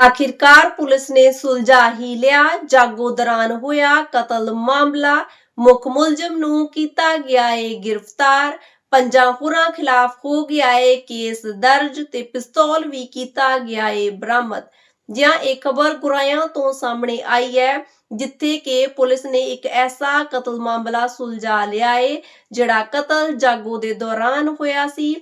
ਆਖਿਰਕਾਰ ਪੁਲਿਸ ਨੇ ਸੁਲਝਾ ਹੀ ਲਿਆ, ਜਾਗੋ ਦੌਰਾਨ ਹੋਇਆ, ਕਤਲ ਮਾਮਲਾ, ਮੁੱਖ ਮੁਲਜ਼ਮ ਨੂੰ ਕੀਤਾ ਗਿਆ ਏ ਗ੍ਰਿਫਤਾਰ, ਪੰਜਾਂ ਹੋਰਾਂ ਖਿਲਾਫ ਹੋ ਗਿਆ ਏ ਕੇਸ ਦਰਜ ਤੇ ਪਿਸਤੌਲ ਵੀ ਕੀਤਾ ਗਿਆ ਏ ਬਰਾਮਦ। ਜਿਹਾਂ ਇਹ ਖਬਰ ਗੁਰਾਇਆਂ ਤੋਂ ਸਾਹਮਣੇ ਆਈ ਹੈ, ਜਿੱਥੇ ਕਿ ਪੁਲਿਸ ਨੇ ਇੱਕ ਐਸਾ ਕਤਲ ਮਾਮਲਾ ਸੁਲਝਾ ਲਿਆ ਏ, ਜਿਹੜਾ ਕਤਲ ਜਾਗੋ ਦੇ ਦੌਰਾਨ ਹੋਇਆ ਸੀ।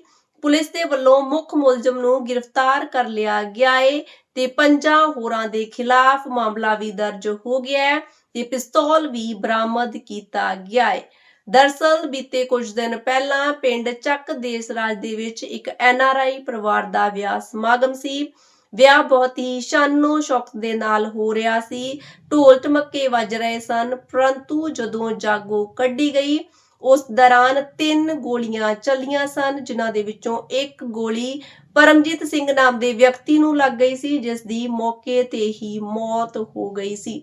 ਪੁਲਿਸ ਦੇ ਵੱਲੋਂ ਮੁੱਖ ਮੁਲਜ਼ਮ ਨੂੰ ਗ੍ਰਿਫਤਾਰ ਕਰ ਲਿਆ ਗਿਆ ਏ ਤੇ ਪੰਜਾਂ ਹੋਰਾਂ ਦੇ ਖਿਲਾਫ ਮਾਮਲਾ ਵੀ ਦਰਜ ਹੋ ਗਿਆ ਹੈ ਤੇ ਪਿਸਤੌਲ ਵੀ ਬਰਾਮਦ ਕੀਤਾ ਗਿਆ ਹੈ। ਦਰਸਲ ਬੀਤੇ ਕੁਝ ਦਿਨ ਪਹਿਲਾਂ ਪਿੰਡ ਚੱਕ ਦੇਸਰਾਜ ਦੇ ਵਿੱਚ ਇੱਕ ਐਨਆਰਆਈ ਪਰਿਵਾਰ ਦਾ ਵਿਆਹ ਸਮਾਗਮ ਸੀ। ਵਿਆਹ ਬਹੁਤ ਹੀ ਸ਼ਾਨੋ ਸ਼ੌਕਤ ਦੇ ਨਾਲ ਹੋ ਰਿਹਾ ਸੀ। ਢੋਲ ਢਮੱਕੇ ਵੱਜ ਰਹੇ ਸਨ, ਪਰੰਤੂ ਜਦੋਂ ਜਾਗੋ ਕੱਢੀ ਗਈ ਉਸ ਦੌਰਾਨ ਤਿੰਨ ਗੋਲੀਆਂ ਚੱਲੀਆਂ ਸਨ, ਜਿਨ੍ਹਾਂ ਦੇ ਵਿੱਚੋਂ ਇੱਕ ਗੋਲੀ ਪਰਮਜੀਤ ਸਿੰਘ ਨਾਮ ਦੇ ਵਿਅਕਤੀ ਨੂੰ ਲੱਗ ਗਈ ਸੀ, ਜਿਸ ਦੀ ਮੌਕੇ ਤੇ ਹੀ ਮੌਤ ਹੋ ਗਈ ਸੀ।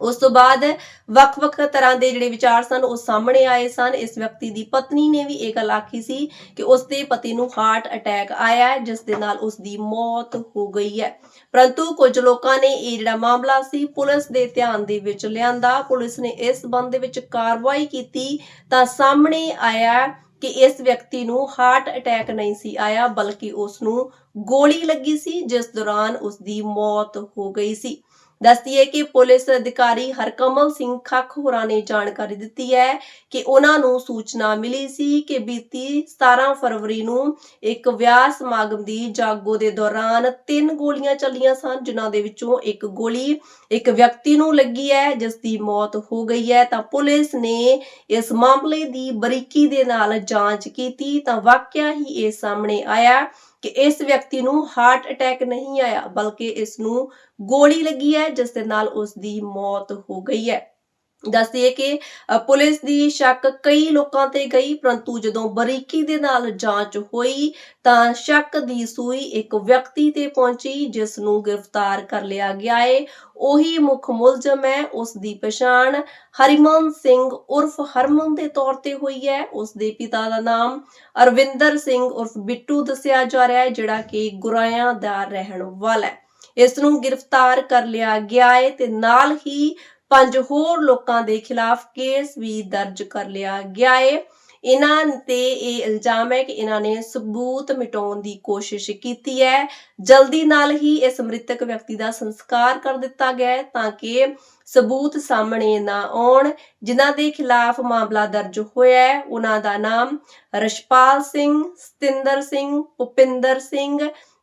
ਉਸ ਤੋਂ ਬਾਅਦ ਵੱਖ-ਵੱਖ ਤਰ੍ਹਾਂ ਦੇ ਜਿਹੜੇ ਵਿਚਾਰ ਸਨ, ਉਹ ਸਾਹਮਣੇ ਆਏ ਸਨ। ਇਸ ਵਿਅਕਤੀ ਦੀ ਪਤਨੀ ਨੇ ਵੀ ਇਹ ਗੱਲ ਆਖੀ ਸੀ ਕਿ ਉਸ ਦੇ ਪਤੀ ਨੂੰ ਹਾਰਟ ਅਟੈਕ ਆਇਆ ਹੈ, ਜਿਸ ਦੇ ਨਾਲ ਉਸ ਦੀ ਮੌਤ ਹੋ ਗਈ ਹੈ। ਪਰੰਤੂ ਕੁਝ ਲੋਕਾਂ ਨੇ ਇਹ ਜਿਹੜਾ ਮਾਮਲਾ ਸੀ, ਪੁਲਿਸ ਦੇ ਧਿਆਨ ਦੇ ਵਿੱਚ ਲਿਆਂਦਾ। ਪੁਲਿਸ ਨੇ ਇਸ ਸੰਬੰਧ ਦੇ ਵਿੱਚ ਕਾਰਵਾਈ ਕੀਤੀ ਤਾਂ ਸਾਹਮਣੇ ਆਇਆ ਕਿ ਇਸ ਵਿਅਕਤੀ ਨੂੰ ਹਾਰਟ ਅਟੈਕ ਨਹੀਂ ਸੀ ਆਇਆ, ਬਲਕਿ ਉਸ ਨੂੰ ਗੋਲੀ ਲੱਗੀ ਸੀ, ਜਿਸ ਦੌਰਾਨ ਉਸ ਦੀ ਮੌਤ ਹੋ ਗਈ ਸੀ। ਦੱਸਦੀ ਹੈ ਕਿ ਪੁਲਿਸ ਅਧਿਕਾਰੀ ਹਰਕਮਲ ਸਿੰਘ ਖੱਖ ਹੋਰਾਂ ਨੇ ਜਾਣਕਾਰੀ ਦਿੱਤੀ ਹੈ ਕਿ ਉਹਨਾਂ ਨੂੰ ਸੂਚਨਾ ਮਿਲੀ ਸੀ ਕਿ ਬੀਤੀ 17 ਫਰਵਰੀ ਨੂੰ ਇੱਕ ਵਿਆਹ ਸਮਾਗਮ ਦੀ ਜਾਗੋ ਦੇ ਦੌਰਾਨ ਤਿੰਨ ਗੋਲੀਆਂ ਚੱਲੀਆਂ ਸਨ, ਜਿਨ੍ਹਾਂ ਦੇ ਵਿੱਚੋਂ ਇੱਕ ਗੋਲੀ ਇੱਕ ਵਿਅਕਤੀ ਨੂੰ ਲੱਗੀ ਹੈ ਜਿਸ ਦੀ ਮੌਤ ਹੋ ਗਈ ਹੈ। ਤਾਂ ਪੁਲਿਸ ਨੇ ਇਸ ਮਾਮਲੇ ਦੀ ਬਰੀਕੀ ਦੇ ਨਾਲ ਜਾਂਚ ਕੀਤੀ। ਤਾਂ ਵਾਕਿਆ ਹੀ ਇਹ ਸਾਹਮਣੇ ਆਇਆ ਕਿ ਇਸ ਵਿਅਕਤੀ ਨੂੰ ਹਾਰਟ ਅਟੈਕ ਨਹੀਂ ਆਇਆ, ਬਲਕਿ ਇਸ ਨੂੰ ਗੋਲੀ ਲੱਗੀ ਹੈ, ਜਿਸ ਦੇ ਨਾਲ ਉਸ ਦੀ ਮੌਤ ਹੋ ਗਈ ਹੈ। ਦੱਸਦੀ ਹੈ ਕਿ ਪੁਲਿਸ ਦੀ ਸ਼ੱਕ ਕਈ ਲੋਕਾਂ ਤੇ ਗਈ, ਪਰੰਤੂ ਜਦੋਂ ਬਰੀਕੀ ਦੇ ਨਾਲ ਜਾਂਚ ਹੋਈ ਤਾਂ ਸ਼ੱਕ ਦੀ ਸੂਈ ਇੱਕ ਵਿਅਕਤੀ ਤੇ ਪਹੁੰਚੀ, ਜਿਸ ਨੂੰ ਗ੍ਰਿਫਤਾਰ ਕਰ ਲਿਆ ਗਿਆ ਹੈ ਉਹੀ ਮੁੱਖ ਮੁਲਜ਼ਮ ਹੈ, ਉਸ ਦੀ ਪਛਾਣ ਹਰਿਮਨ ਸਿੰਘ ਉਰਫ ਹਰਮਨ ਦੇ ਤੌਰ ਤੇ ਹੋਈ ਹੈ। ਉਸ ਦੇ ਪਿਤਾ ਦਾ ਨਾਮ ਅਰਵਿੰਦਰ ਸਿੰਘ ਉਰਫ ਬਿੱਟੂ ਦੱਸਿਆ ਜਾ ਰਿਹਾ ਹੈ, ਜਿਹੜਾ ਕਿ ਗੁਰਾਇਆਂ ਦਾ ਰਹਿਣ ਵਾਲਾ ਹੈ। ਇਸ ਨੂੰ ਗ੍ਰਿਫਤਾਰ ਕਰ ਲਿਆ ਗਿਆ ਹੈ ਤੇ ਨਾਲ ਹੀ ਪੰਜ ਹੋਰ ਲੋਕਾਂ ਦੇ ਖਿਲਾਫ ਕੇਸ ਵੀ ਦਰਜ ਕਰ ਲਿਆ ਗਿਆ ਹੈ ਇਹਨਾਂ ਤੇ ਇਹ ਇਲਜ਼ਾਮ ਹੈ ਕਿ ਇਹਨਾਂ ਨੇ ਸਬੂਤ ਮਿਟਾਉਣ ਦੀ ਕੋਸ਼ਿਸ਼ ਕੀਤੀ ਹੈ। ਜਲਦੀ ਨਾਲ ਹੀ ਇਸ ਮ੍ਰਿਤਕ ਵਿਅਕਤੀ ਦਾ ਸੰਸਕਾਰ ਕਰ ਦਿੱਤਾ ਗਿਆ ਹੈ ਤਾਂ ਕਿ ਸਬੂਤ ਸਾਹਮਣੇ ਨਾ ਆਉਣ। ਜਿਨ੍ਹਾਂ ਦੇ ਖਿਲਾਫ ਮਾਮਲਾ ਦਰਜ ਹੋਇਆ ਹੈ, ਉਹਨਾਂ ਦਾ ਨਾਮ ਰਸ਼ਪਾਲ ਸਿੰਘ, ਸਤਿੰਦਰ ਸਿੰਘ, ਭੁਪਿੰਦਰ ਸਿੰਘ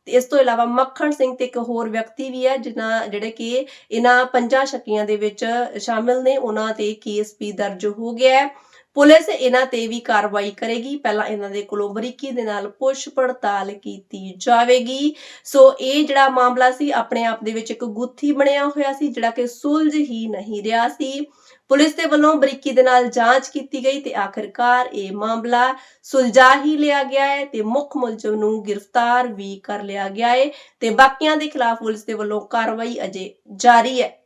ਤੇ ਇਸ ਤੋਂ ਇਲਾਵਾ ਮੱਖਣ ਸਿੰਘ ਤੇ ਇੱਕ ਹੋਰ ਵਿਅਕਤੀ ਵੀ ਹੈ, ਜਿਨ੍ਹਾਂ ਜਿਹੜੇ ਕਿ ਇਹਨਾਂ ਪੰਜਾਂ ਸ਼ੱਕੀਆਂ ਦੇ ਵਿੱਚ ਸ਼ਾਮਿਲ ਨੇ, ਉਹਨਾਂ ਤੇ ਕੇਸ ਵੀ ਦਰਜ ਹੋ ਗਿਆ ਹੈ। ਪੁਲਿਸ ਇਹਨਾਂ ਤੇ ਵੀ ਕਾਰਵਾਈ ਕਰੇਗੀ। ਪਹਿਲਾਂ ਇਹਨਾਂ ਦੇ ਕੋਲੋਂ ਬਰੀਕੀ ਦੇ ਨਾਲ ਪੁੱਛ ਪੜਤਾਲ ਕੀਤੀ ਜਾਵੇਗੀ। ਸੋ ਇਹ ਜਿਹੜਾ ਮਾਮਲਾ ਸੀ, ਆਪਣੇ ਆਪ ਦੇ ਵਿੱਚ ਇੱਕ ਗੁੱਥੀ ਬਣਿਆ ਹੋਇਆ ਸੀ, ਜਿਹੜਾ ਕਿ ਸੁਲਝ ਹੀ ਨਹੀਂ ਰਿਹਾ ਸੀ। ਪੁਲਿਸ ਦੇ ਵੱਲੋਂ ਬਰੀਕੀ ਦੇ ਨਾਲ ਜਾਂਚ ਕੀਤੀ ਗਈ ਤੇ ਆਖਿਰਕਾਰ ਇਹ ਮਾਮਲਾ ਸੁਲਝਾ ਹੀ ਲਿਆ ਗਿਆ ਹੈ ਤੇ ਮੁੱਖ ਮੁਲਜ਼ਮ ਨੂੰ ਗ੍ਰਿਫਤਾਰ ਵੀ ਕਰ ਲਿਆ ਗਿਆ ਹੈ ਤੇ ਬਾਕੀਆਂ ਦੇ ਖਿਲਾਫ ਪੁਲਿਸ ਦੇ ਵੱਲੋਂ ਕਾਰਵਾਈ ਅਜੇ ਜਾਰੀ ਹੈ।